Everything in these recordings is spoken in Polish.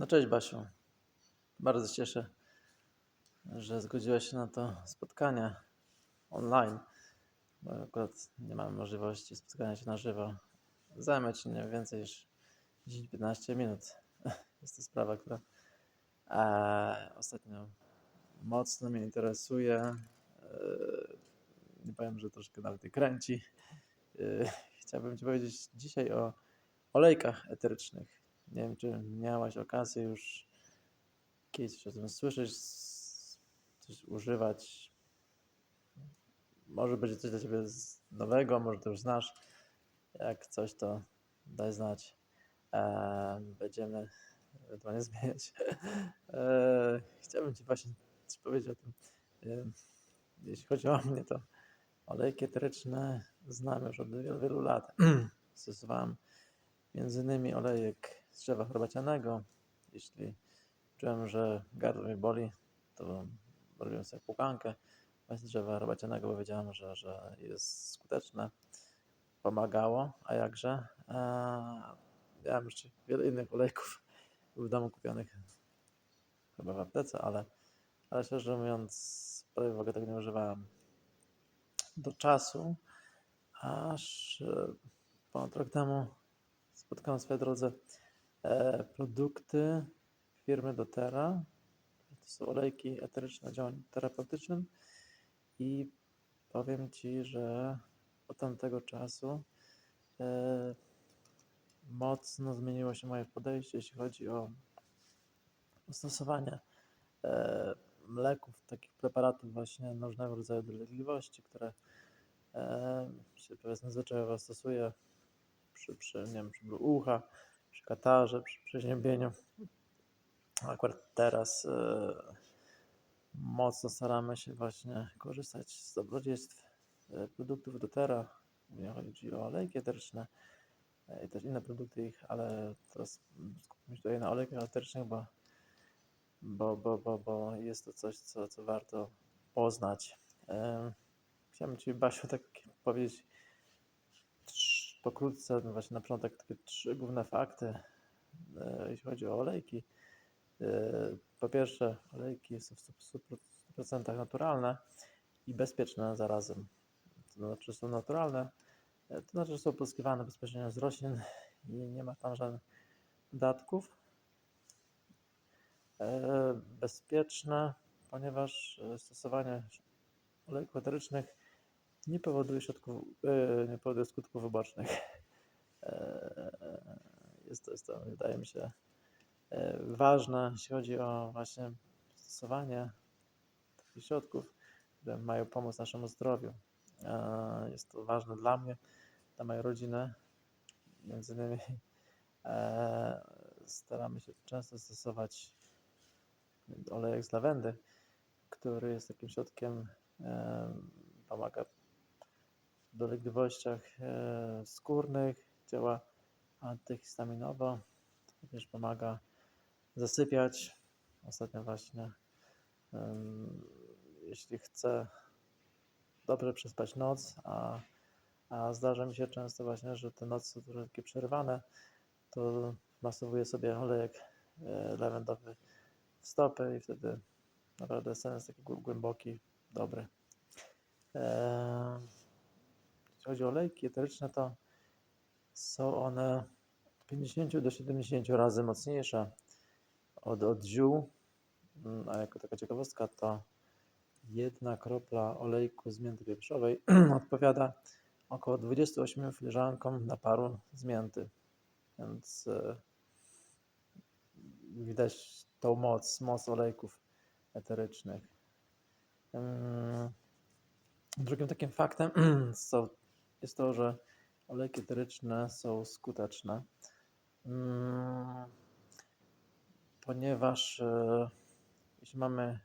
No cześć Basiu. Bardzo się cieszę, że zgodziłaś się na to spotkanie online, bo akurat nie mamy możliwości spotkania się na żywo. Zajmę Ci nie więcej niż 10-15 minut. Jest to sprawa, która e, ostatnio mocno mnie interesuje. E, nie powiem, że troszkę nawet kręci. E, chciałbym Ci powiedzieć dzisiaj o olejkach eterycznych. Nie wiem, czy miałaś okazję już kiedyś o tym słyszeć, coś używać. Może będzie coś dla Ciebie nowego, może to już znasz. Jak coś, to daj znać. E, będziemy ewentualnie zmieniać. E, chciałbym Ci właśnie coś powiedzieć o tym. E, jeśli chodzi o mnie, to olejki eteryczne znam już od wielu, wielu lat. Stosowałem między innymi olejek z drzewa herbacianego. Jeśli czułem, że gardło mnie boli, to robiłem sobie płukankę z drzewa herbacianego, bo wiedziałem, że, że jest skuteczne. Pomagało, a jakże. Eee, miałem jeszcze wiele innych olejków w domu kupionych chyba w aptece, ale, ale szczerze mówiąc, prawie w ogóle tego nie używałem. Do czasu, aż e, ponad rok temu spotkałem w swojej drodze e, produkty firmy doTERRA. To są olejki eteryczne o działaniu terapeutycznym i powiem Ci, że od tamtego czasu e, mocno zmieniło się moje podejście, jeśli chodzi o stosowanie e, mleków, takich preparatów właśnie na różnego rodzaju dolegliwości, które e, się powiedzmy zwyczajowo stosuje przy, przy, nie wiem, przy ucha, przy katarze, przy przeziębieniu. Akurat teraz e, mocno staramy się właśnie korzystać z dobrodziejstw e, produktów doTERRA. Głównie chodzi o olejki eteryczne e, i też inne produkty ich, ale teraz skupimy się tutaj na olejkach eterycznych, bo, bo, bo, bo, bo jest to coś, co, co warto poznać. Chciałem Ci, Basiu, tak powiedzieć pokrótce, no właśnie na początek takie trzy główne fakty, e, jeśli chodzi o olejki. E, Po pierwsze, olejki są w 100% 100% naturalne i bezpieczne zarazem. To znaczy, że są naturalne, e, to znaczy, że są pozyskiwane bezpośrednio z roślin i nie ma tam żadnych dodatków. Bezpieczne, ponieważ stosowanie olejków eterycznych nie powoduje, środków, e, nie powoduje skutków ubocznych. E, Jest to, jest to, wydaje mi się, e, ważne, jeśli chodzi o właśnie stosowanie takich środków, które mają pomóc naszemu zdrowiu. Jest to ważne dla mnie, dla mojej rodziny. Między innymi staramy się często stosować olejek z lawendy, który jest takim środkiem, pomaga dolegliwościach e, skórnych, działa antyhistaminowo, również pomaga zasypiać. Ostatnio właśnie, jeśli chcę dobrze przespać noc, a, a zdarza mi się często właśnie, że te noce są trochę takie przerwane, to masowuję sobie olejek e, lawendowy w stopy i wtedy naprawdę sen jest taki głę- głęboki, dobry. Eee, jeśli chodzi o olejki eteryczne, to są one od 50 do 70 razy mocniejsze od, od ziół. Mm, A jako taka ciekawostka, to jedna kropla olejku z mięty wieprzowej odpowiada około 28 filiżankom naparu z mięty. Więc e, widać tą moc, moc olejków eterycznych. Ym, Drugim takim faktem są, jest to, że olejki eteryczne są skuteczne, Ym, ponieważ e, jeśli mamy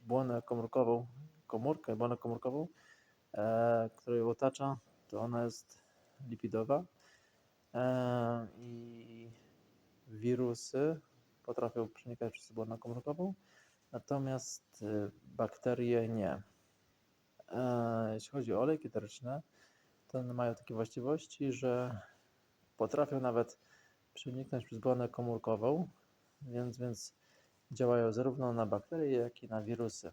błonę komórkową, komórkę, błonę komórkową, e, która ją otacza, to ona jest lipidowa e, i wirusy potrafią przenikać przez błonę komórkową, natomiast bakterie nie. Jeśli chodzi o olejki eteryczne, one mają takie właściwości, że potrafią nawet przeniknąć przez błonę komórkową więc, więc działają zarówno na bakterie, jak i na wirusy.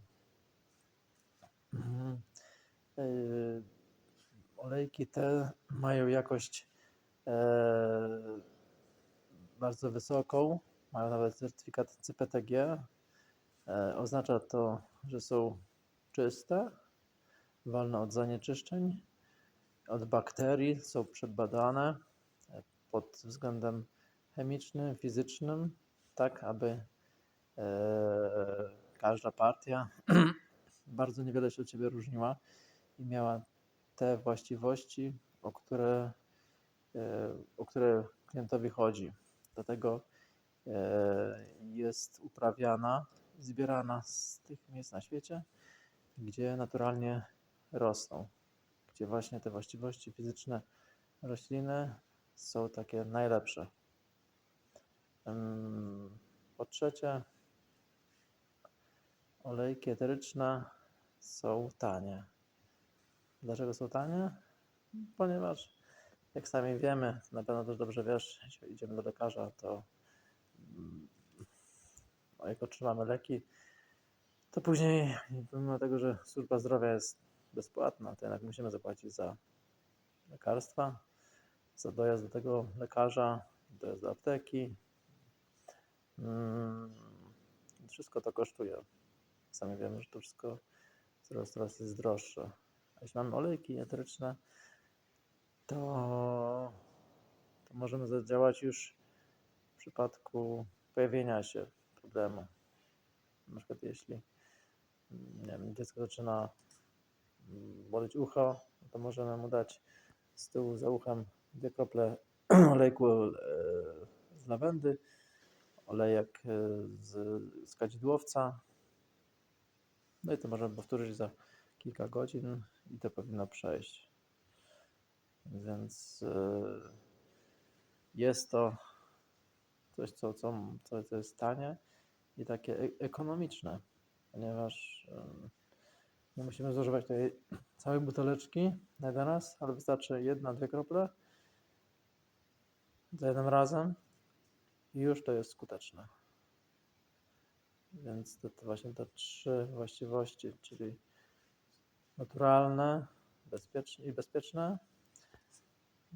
Mhm. Yy, Olejki te mają jakość e, bardzo wysoką, mają nawet certyfikat CPTG. E, oznacza to, że są czyste, wolne od zanieczyszczeń, od bakterii, są przebadane pod względem chemicznym, fizycznym, tak aby e, każda partia bardzo niewiele się od siebie różniła i miała te właściwości, o które, e, o które klientowi chodzi. Dlatego e, jest uprawiana, zbierana z tych miejsc na świecie, gdzie naturalnie rosną, właśnie te właściwości fizyczne rośliny są takie najlepsze. Po trzecie, olejki eteryczne są tanie. Dlaczego są tanie? Ponieważ, jak sami wiemy, na pewno też dobrze wiesz, jeśli idziemy do lekarza, to mm, jak otrzymamy leki, to później, pomimo tego, że służba zdrowia jest bezpłatna, to jednak musimy zapłacić za lekarstwa, za dojazd do tego lekarza, dojazd do apteki. Mm, Wszystko to kosztuje. Sami wiemy, że to wszystko coraz, coraz jest droższe. A jeśli mamy olejki eteryczne, to, to możemy zadziałać już w przypadku pojawienia się problemu. Na przykład jeśli nie wiem, dziecko zaczyna boleć ucho, no to możemy mu dać z tyłu za uchem dwie krople olejku e, z lawendy, olejek e, z, z kadzidłowca. No i to możemy powtórzyć za kilka godzin i to powinno przejść. Więc e, jest to coś, co, co, co, jest tanie i takie ekonomiczne, ponieważ nie musimy zużywać tej całej buteleczki na jeden raz, ale wystarczy jedna, dwie krople za jednym razem i już to jest skuteczne. Więc to, to właśnie te trzy właściwości, czyli naturalne, bezpieczne i bezpieczne,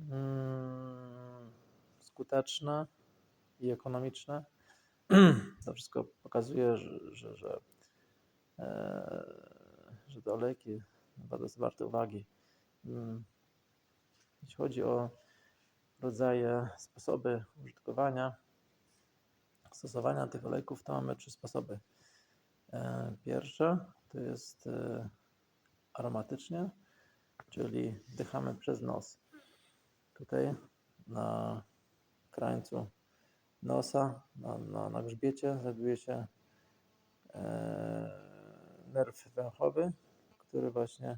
mm, skuteczne i ekonomiczne. To wszystko pokazuje, że, że, że, e, że te olejki bardzo warte uwagi. Mm, Jeśli chodzi o rodzaje, sposoby użytkowania, stosowania tych olejków, to mamy trzy sposoby. E, Pierwsze to jest e, aromatycznie, czyli wdychamy przez nos. Tutaj na krańcu nosa, na, na, na grzbiecie znajduje się e, nerw węchowy, który właśnie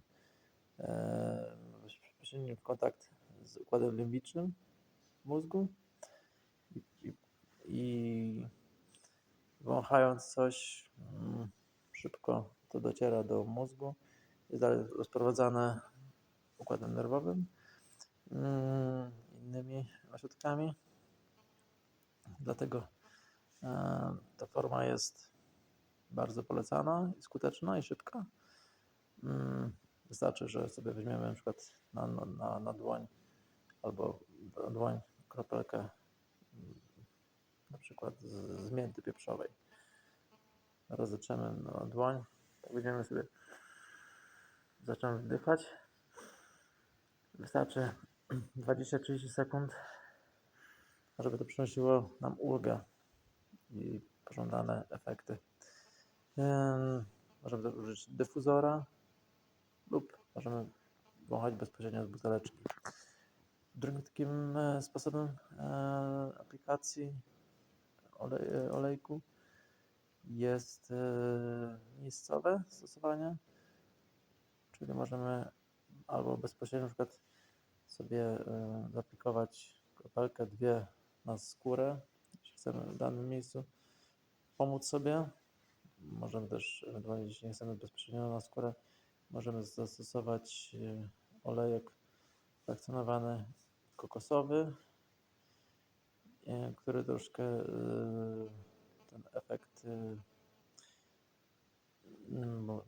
e, bezpośredni kontakt z układem limbicznym mózgu i, i, i wąchając coś mm, szybko to dociera do mózgu, jest dalej rozprowadzane układem nerwowym, mm, innymi ośrodkami. Dlatego e, ta forma jest bardzo polecana i skuteczna i szybka. Mm, Wystarczy, że sobie weźmiemy na przykład na, na, na, dłoń albo dłoń kropelkę mm, na przykład z, z mięty pieprzowej. Rozeczemy na dłoń, tak będziemy sobie zacząć wdychać. Wystarczy 20-30 sekund, żeby to przynosiło nam ulgę i pożądane efekty. Możemy też użyć dyfuzora lub możemy wąchać bezpośrednio z buteleczki. Drugim takim e, sposobem e, aplikacji olej, e, olejku jest miejscowe stosowanie, czyli możemy albo bezpośrednio na przykład sobie zaaplikować kropelkę, dwie na skórę, jeśli chcemy w danym miejscu pomóc sobie. Możemy też, ewentualnie jeśli nie chcemy bezpośrednio na skórę, możemy zastosować e, olejek frakcjonowany kokosowy, e, który troszkę e, ten efekt,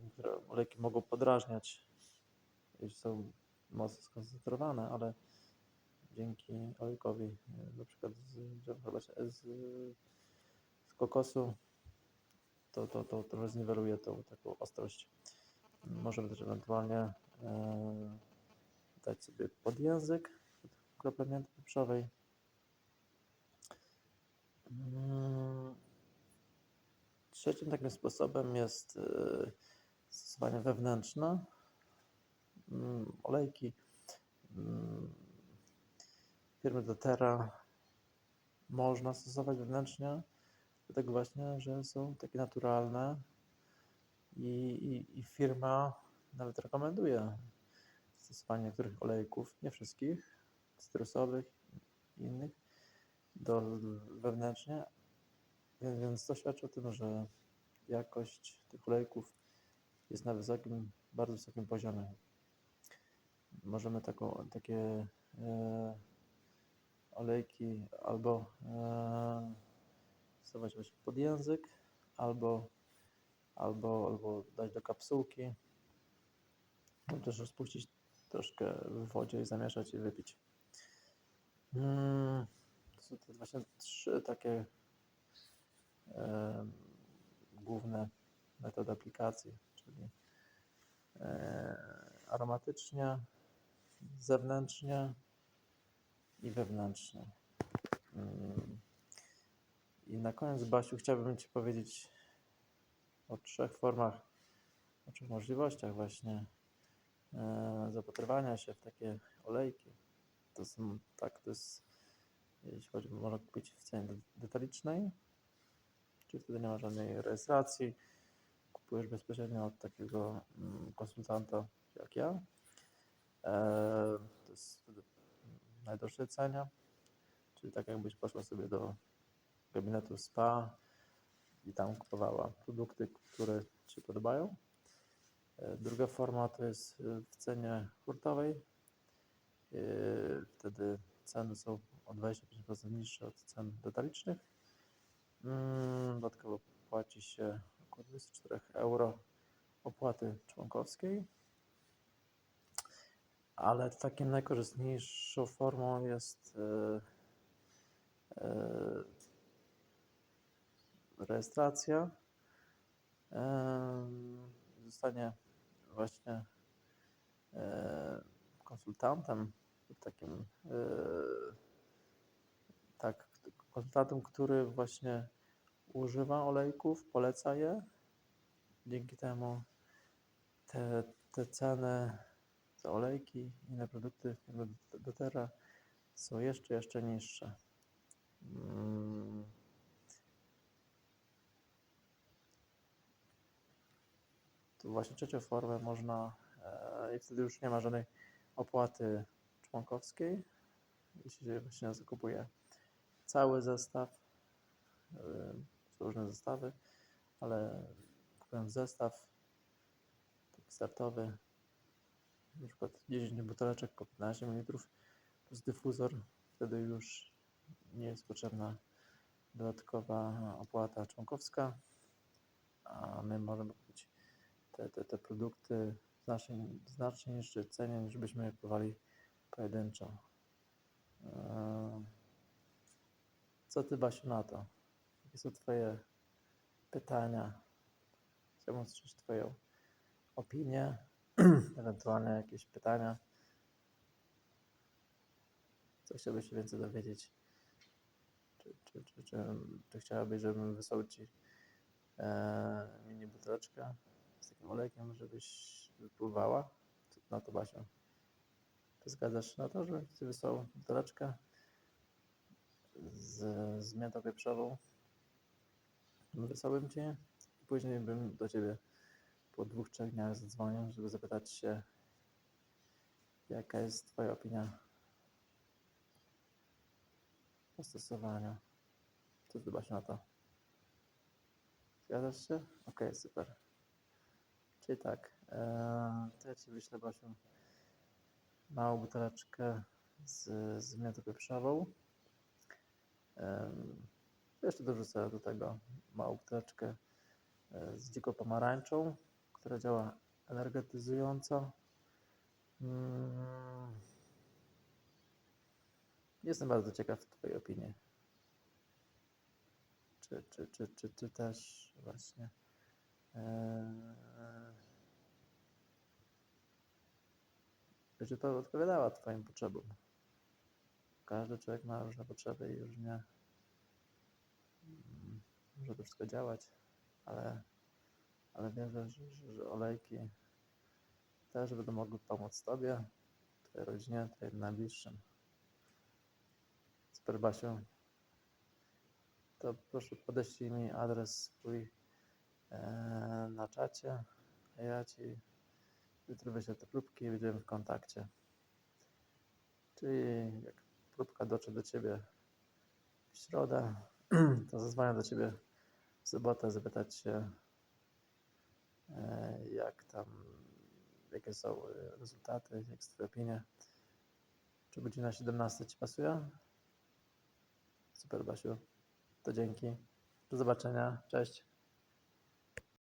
niektóre olejki mogą podrażniać, jeśli są mocno skoncentrowane, ale dzięki olejkowi, na przykład z z, z kokosu, to, to, to trochę zniweluje tą taką ostrość. Możemy też ewentualnie e, dać sobie pod język kroplę mięty pieprzowej. Mm, Trzecim takim sposobem jest e, stosowanie wewnętrzne. Mm, Olejki mm, firmy doTERRA można stosować wewnętrznie, dlatego właśnie, że są takie naturalne i, i, i firma nawet rekomenduje stosowanie niektórych olejków, nie wszystkich, cytrusowych i innych, do, wewnętrznie, więc, więc to świadczy o tym, że jakość tych olejków jest na wysokim, bardzo wysokim poziomie. Możemy takie e, olejki albo e, stosować pod język, albo, albo, albo dać do kapsułki, lub też rozpuścić troszkę w wodzie i zamieszać i wypić. Mm, to są te właśnie trzy takie em, główne metody aplikacji, czyli e, aromatycznie, zewnętrznie i wewnętrznie. Mm. I na koniec, Basiu, chciałbym Ci powiedzieć o trzech formach, o trzech możliwościach właśnie e, zapatrywania się w takie olejki. To są, tak, to jest, jeśli chodzi, można kupić w cenie de- detalicznej, czyli wtedy nie ma żadnej rejestracji. Kupujesz bezpośrednio od takiego mm, konsultanta jak ja. E, to jest najdroższej cenie, czyli tak jakbyś poszła sobie do gabinetu spa i tam kupowała produkty, które się podobają. E, Druga forma to jest e, w cenie hurtowej. E, Wtedy ceny są o 25% niższe od cen detalicznych. Mm, Dodatkowo płaci się około 24 euro opłaty członkowskiej. Ale takim najkorzystniejszą formą jest rejestracja. Zostanie właśnie konsultantem, takim e, tak, konsultantem, który właśnie używa olejków, poleca je. Dzięki temu te, te ceny za olejki i inne produkty firmy doTERRA są jeszcze, jeszcze niższe. Mm. Właśnie trzecią formę można e, i wtedy już nie ma żadnej opłaty członkowskiej, jeśli się właśnie zakupuje cały zestaw. e, różne zestawy, ale kupując zestaw startowy, na przykład 10 buteleczek po 15 ml plus dyfuzor, wtedy już nie jest potrzebna dodatkowa opłata członkowska, a my możemy kupić te, te, te produkty znacznie, znacznie niższej cenie, niż byśmy je kupowali pojedynczo. Eee, Co ty, Basiu, na to? Jakie są twoje pytania? Chciałbym usłyszeć twoją opinię, ewentualnie jakieś pytania. Co chciałbyś się więcej dowiedzieć? Czy, czy, czy, czy, czy chciałabyś, żebym wysłał ci e, mini buteleczkę takim olejkiem, żebyś wypływała? Na to Basia. Ty zgadzasz się na to, żebym ci wysłał buteleczkę z, z miętą pieprzową? Wysłałbym ci i później bym do ciebie po dwóch, trzech dniach zadzwonił, żeby zapytać się, jaka jest twoja opinia o stosowaniu. Co ty dbasz na to? Zgadzasz się? Okej, super. Czyli tak, eee, to ja Ci wyślę, Basiu, małą buteleczkę z, z miętą pieprzową. Em, jeszcze dorzucę do tego małą buteleczkę e, z dziką pomarańczą, która działa energetyzująco. Mm. Jestem bardzo ciekaw Twojej opinii. Czy, czy, czy, czy, czy też właśnie e, będzie to odpowiadała Twoim potrzebom. Każdy człowiek ma różne potrzeby i różnie mm, może to wszystko działać, ale, ale wierzę, że, że, że olejki też będą mogły pomóc Tobie, Twojej rodzinie, Twoim najbliższym. Super Basiu, to proszę podeślij mi adres swój e, czacie, ja Ci jutro wyślę te próbki i będziemy w kontakcie. Czyli jak próbka dotrze do Ciebie w środę, to zadzwonię do Ciebie w sobotę zapytać się, e, jak tam, jakie są e, rezultaty, jak jest Twoja opinia. Czy godzina 17 Ci pasuje? Super, Basiu. To dzięki. Do zobaczenia. Cześć.